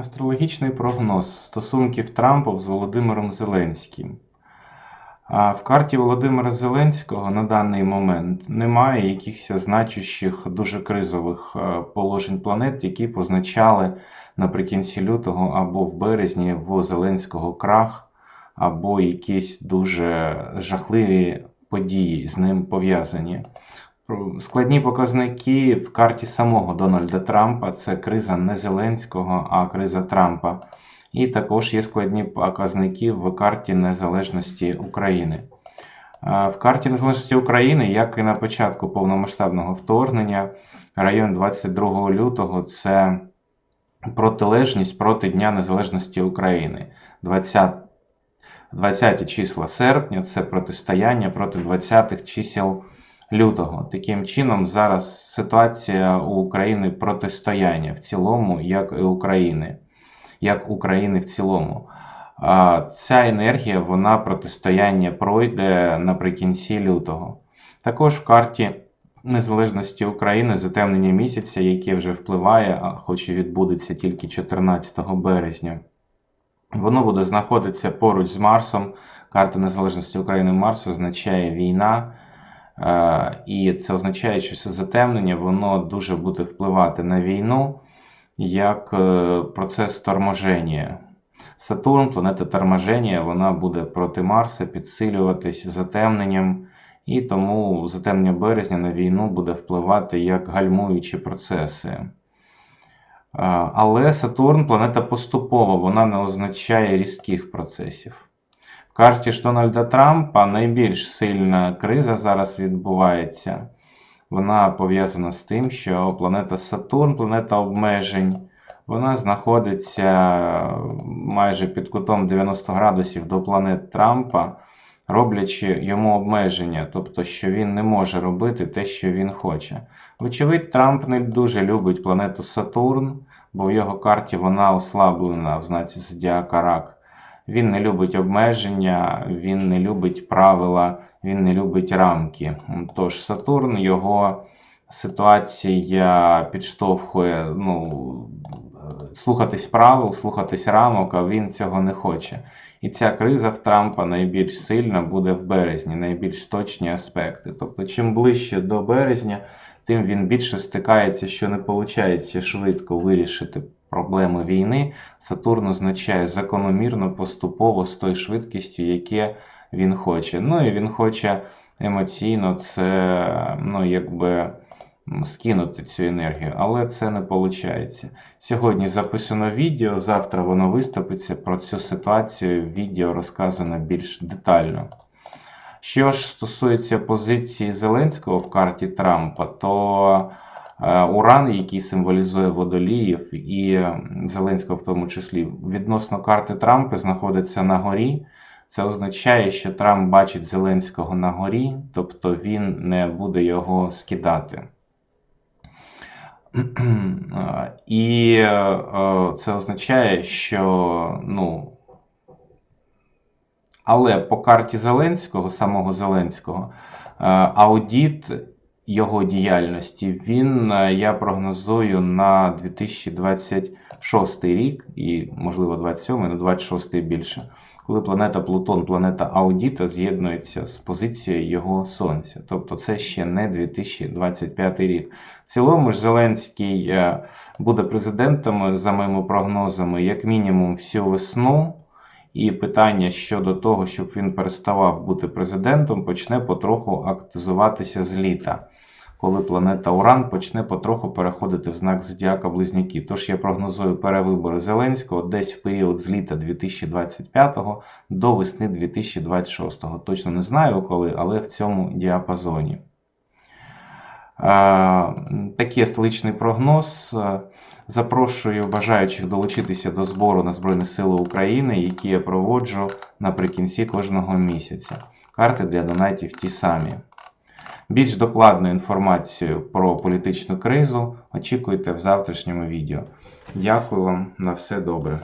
Астрологічний прогноз стосунків Трампа з Володимиром Зеленським. А в карті Володимира Зеленського на даний момент немає якихось значущих дуже кризових е, положень планет, які позначали наприкінці лютого або в березні в Зеленського крах, або якісь дуже жахливі події з ним пов'язані. Складні показники в карті самого Дональда Трампа це криза не Зеленського, а криза Трампа. І також є складні показники в карті незалежності України. В карті незалежності України, як і на початку повномасштабного вторгнення, район 22 лютого це протилежність проти Дня Незалежності України. 20, 20 числа серпня це протистояння проти 20-х чисел лютого. Таким чином, зараз ситуація у України протистояння в цілому, як і України, як України в цілому. Ця енергія, вона протистояння пройде наприкінці лютого. Також в карті незалежності України затемнення місяця, яке вже впливає, хоч і відбудеться тільки 14 березня. Воно буде знаходитися поруч з Марсом. Карта незалежності України Марс означає війна. Е, І це означає, що це затемнення воно дуже буде впливати на війну як е, процес торможення. Сатурн, планета торможення, вона буде проти Марса підсилюватись затемненням, і тому затемнення березня на війну буде впливати як гальмуючі процеси. Е, Але Сатурн планета поступова, вона не означає різких процесів. В карті Дональда Трампа найбільш сильна криза зараз відбувається. Вона пов'язана з тим, що планета Сатурн, планета обмежень, вона знаходиться майже під кутом 90 градусів до планет Трампа, роблячи йому обмеження, тобто, що він не може робити те, що він хоче. Вочевидь, Трамп не дуже любить планету Сатурн, бо в його карті вона ослаблена в знаці Зодіака Рак. Він не любить обмеження, він не любить правила, він не любить рамки. Тож Сатурн його ситуація підштовхує ну, слухатись правил, слухатись рамок, а він цього не хоче. І ця криза в Трампа найбільш сильна буде в березні, найбільш точні аспекти. Тобто, чим ближче до березня, тим він більше стикається, що не виходить швидко вирішити проблеми війни. Сатурн означає закономірно, поступово з тою швидкістю, яке він хоче. Ну і він хоче емоційно це, ну, якби. Скинути цю енергію, але це не виходить. Сьогодні записано відео, завтра воно виступиться. Про цю ситуацію відео розказано більш детально. Що ж стосується позиції Зеленського в карті Трампа, то Уран, який символізує водоліїв, і Зеленського в тому числі, відносно карти Трампа знаходиться на горі. Це означає, що Трамп бачить Зеленського на горі, тобто він не буде його скидати. І е, це означає, що ну, але по карті Зеленського, самого Зеленського, е, аудіт його діяльності, він е, я прогнозую на 2026 рік, і, можливо, 27, на 26 більше, коли планета Плутон, планета Аудіта з'єднується з позицією його Сонця. Тобто це ще не 2025 рік. В цілому ж Зеленський е, буде президентом, за моїми прогнозами, як мінімум, всю весну. І питання щодо того, щоб він переставав бути президентом, почне потроху активізуватися з літа, коли планета Уран почне потроху переходити в знак Зодіака Близнюки. Тож я прогнозую перевибори Зеленського десь в період з літа 2025 до весни 2026. Точно не знаю коли, але в цьому діапазоні. Такий столичний прогноз. Запрошую бажаючих долучитися до збору на Збройні Сили України, які я проводжу наприкінці кожного місяця. Карти для донатів ті самі. Більш докладну інформацію про політичну кризу очікуйте в завтрашньому відео. Дякую вам на все добре.